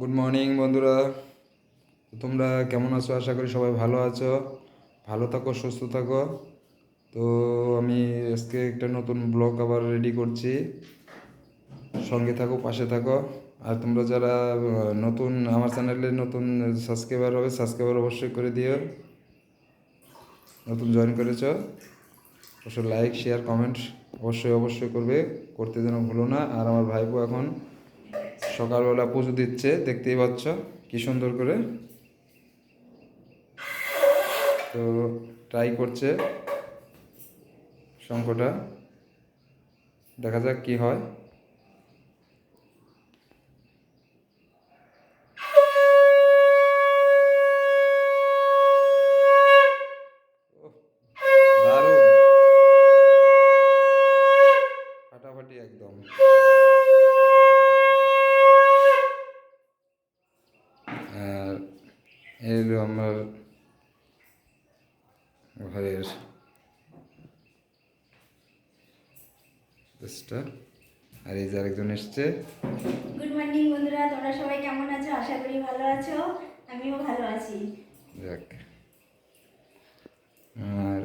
Good morning বন্ধুরা। তোমরা কেমন আছো? আশা করি সবাই ভালো আছো। ভালো থাকো, সুস্থ থাকো। তো আমি আজকে একটা নতুন ব্লগ আবার রেডি করছি। সঙ্গে থাকো, পাশে থাকো। আর তোমরা যারা নতুন, আমার চ্যানেলে নতুন সাবস্ক্রাইবার হবে সাবস্ক্রাইবার অবশ্যই করে দিও। নতুন জয়েন করেছ, অবশ্যই লাইক শেয়ার কমেন্ট অবশ্যই অবশ্যই করবে। করতে যেন ভুলো না। আর আমার ভাইপো এখন সকালবেলা পুজো দিচ্ছে, দেখতেই পাচ্ছ, কি সুন্দর করে। তো ট্রাই করছে শঙ্কটা দেখা যাক কি হয় ওহ, দারুণ ফাটাফাটি একদম আর এই হলো আমার ঘরের আর এই যে আরেকজন এসছে। গুড মর্নিং বন্ধুরা তোমরা সবাই কেমন আছো? আশা করি ভালো আছো। আমিও ভালো আছি। যাক। আর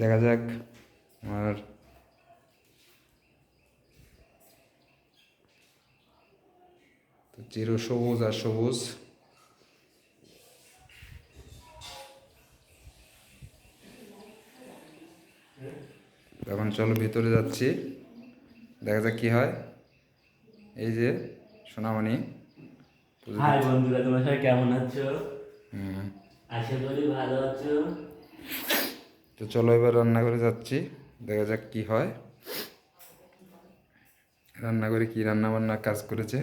দেখা যাক আমার তো চির সবুজ আর সবুজ। এখন চলো ভিতরে যাচ্ছি। দেখা যাক কি হয়। এই যে সোনামণি হাই বন্ধুরা তোমরা সবাই কেমন আছো? আশা করি ভালো আছো। তো চলো এবার রান্না করে যাচ্ছি। দেখা যাক কি হয়। রান্না করে কি রান্না বান্না কাজ করেছে।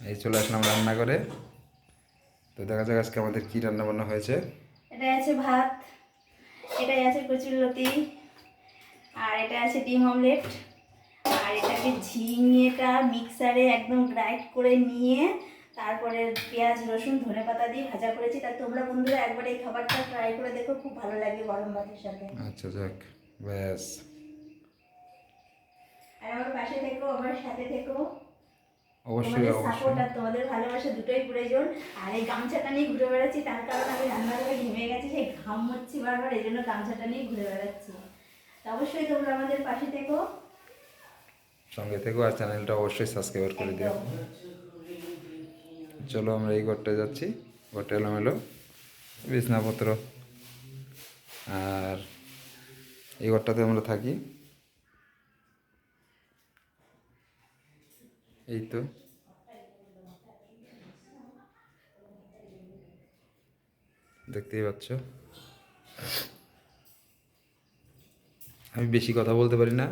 এই চলে আসলাম রান্না করে তো দেখা যাক আজকে আমাদের কি রান্না বান্না হয়েছে। এটা আছে ভাত। এটাই আছে কচুর লতি আর এটা আছে ডিম অমলেট। আর এটাকে ঝিঙেটা মিক্সারে একদম গ্রাইন্ড করে নিয়ে তারপরে পেঁয়াজ রসুন ধনে পাতা দিয়ে ভাজা করেছি। তা তোমরা বন্ধুরা একবার এই খাবারটা ট্রাই করে দেখো খুব ভালো লাগে গরম ভাতের সাথে। আচ্ছা যাক ব্যাস। আর আমার পাশে থেকো আমার সাথে থেকো। অবশ্যই সাপোর্ট আর তোমাদের ভালোবাসা দুটোই প্রয়োজন আর এই গামছাটা নিয়ে ঘুরে বেড়াচ্ছি তার কারণ আমি রান্নাঘরে ঘেমে গেছি সেই ঘাম হচ্ছি বারবার এই জন্য গামছাটা নিয়ে ঘুরে বেড়াচ্ছি। অবশ্যই তোমরা আমাদের পাশে থেকো। সঙ্গে থেকো আর চ্যানেলটা অবশ্যই সাবস্ক্রাইব করে দিও। চলো আমরা এই ঘরটায় যাচ্ছি। ঘরটা এলাম এলো বিছনাপত্র। আর এই ঘরটাতে আমরা থাকি। এই তো। দেখতেই পাচ্ছ? আমি বেশি কথা বলতে পারি না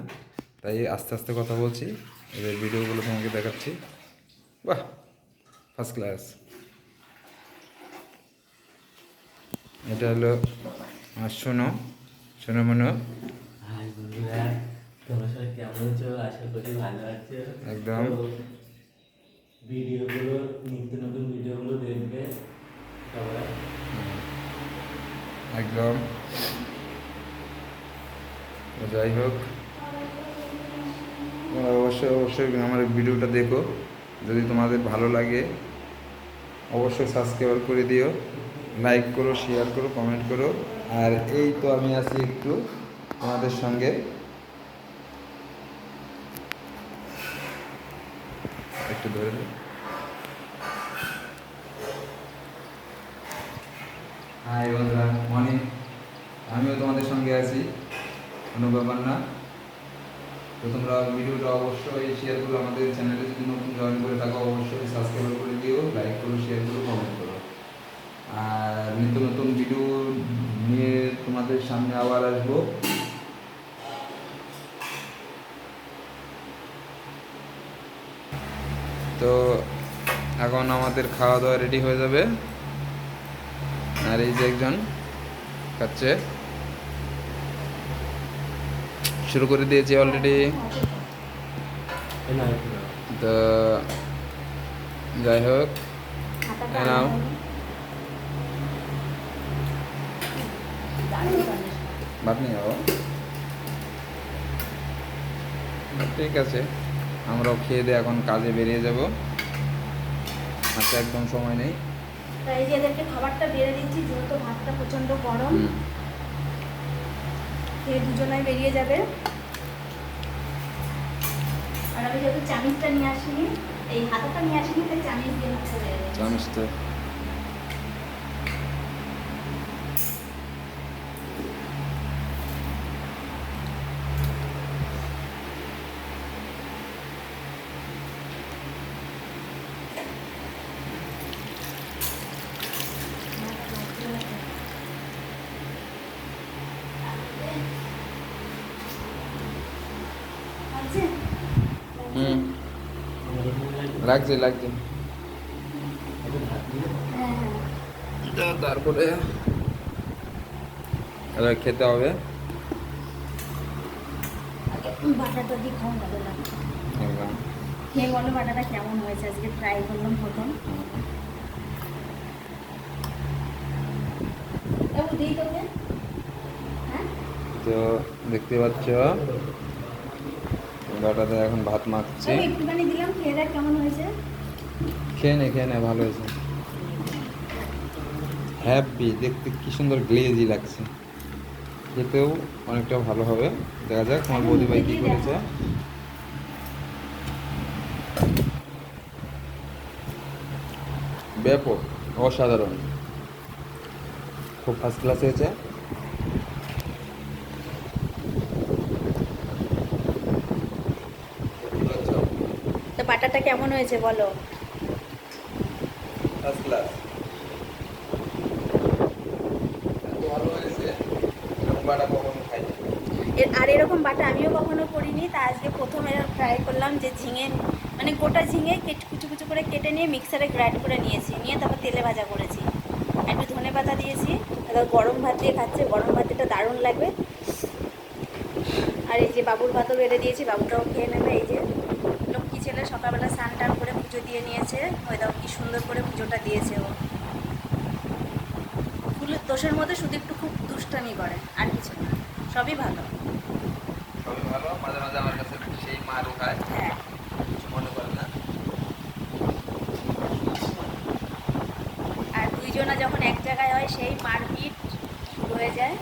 তাই আস্তে আস্তে কথা বলছি। এবার ভিডিওগুলো তোমাকে দেখাচ্ছি। বাহ ফার্স্ট ক্লাস এটা হলো শোনো শোনো মনো। একদম। ভিডিওগুলো নিত্য নতুন ভিডিওগুলো দেখবে একদম। যাই হোক, তোমরা অবশ্যই অবশ্যই আমার ভিডিওটা দেখো। যদি তোমাদের ভালো লাগে, অবশ্যই সাবস্ক্রাইব করে দিও লাইক করো শেয়ার করো কমেন্ট করো। আর এই তো আমি আছি একটু তোমাদের সঙ্গে। একটু ধরে। হাই বন্ধুরা মর্নিং আমিও তোমাদের সঙ্গে আছি। কোনো ব্যাপার না তো তোমরা ভিডিওটা অবশ্যই শেয়ার করো আমাদের চ্যানেলে যদি নতুন জয়েন করে থাকো, অবশ্যই সাবস্ক্রাইব করে দিও লাইক করো শেয়ার করো কমেন্ট করো। আর নিত্য নতুন ভিডিও নিয়ে তোমাদের সামনে আবার আসব। তো এখন আমাদের খাওয়া দাওয়া রেডি হয়ে যাবে। আর এই যে একজন খাচ্ছে। শুরু করে দিয়েছি অলরেডি। তো যাই হোক নাও। ভাত নিয়ে যাব ঠিক আছে আমরাও খেয়ে দিয়ে এখন কাজে বেরিয়ে যাব হাতে একদম সময় নেই তাই যে এদেরকে খাবারটা বেড়ে দিচ্ছি যেহেতু ভাতটা প্রচণ্ড গরম। খেয়ে দুজনাই বেরিয়ে যাবে। আর আমি যেহেতু চামিচটা নিয়ে আসিনি, এই হাতাটা নিয়ে আসিনি, তাই চামিচ দিয়ে হচ্ছে তো আছে? হুম এরকম লাগে। লাগছে লাগছে একটু ভাত দিয়ে হ্যাঁ হ্যাঁ তো তারপরে এবার খেতে হবে আগে বাটাটা দিয়ে খাওয়া ভালো লাগে একদম। খেয়ে বলো বাটাটা কেমন হয়েছে আজকে ট্রাই করলাম প্রথম এবার দিই তোকে হ্যাঁ তো দেখতে পাচ্ছ বাটাতে এখন ভাত মাখছি। একটুখানি দিলাম খেয়ে দেখ কেমন হয়েছে। খেয়ে নে খেয়ে নে ভালো হয়েছে। হ্যাপি দেখতে কি সুন্দর গ্লেজি লাগছে। খেতেও অনেকটা ভালো হবে। দেখা যাক তোমার বৌদি ভাই কি করেছে। ব্যাপক অসাধারণ। খুব ফার্স্ট ক্লাস হয়েছে। তো বাটাটা কেমন হয়েছে বলো? আর এরকম বাটা আমিও কখনো করিনি তা আজকে প্রথম এরকম ট্রাই করলাম যে ঝিঙে মানে গোটা ঝিঙে কেট কুচু কুচু করে কেটে নিয়ে মিক্সারে গ্রাইন্ড করে নিয়েছি নিয়ে তারপর তেলে ভাজা করেছি। একটু ধনে পাতা দিয়েছি গরম ভাত দিয়ে খাচ্ছে গরম ভাত এটা দারুণ লাগবে। আর এই যে বাবুর ভাতও বেড়ে দিয়েছি বাবুটাও খেয়ে নেবে এই যে সকালবেলা স্নান টান করে পুজো দিয়ে নিয়েছে। ওই দাও কি সুন্দর করে পুজোটা দিয়েছে ও। ফুলের দোষের মধ্যে শুধু একটু খুব দুষ্টামি করে আর কিছু না। সবই ভালো। সবই ভালো। মাঝে মাঝে আমার কাছে সেই মারও খায় হ্যাঁ। কিছু মনে করে না। আর দুইজনা যখন এক জায়গায় হয় সেই মারপিট শুরু হয়ে যায়।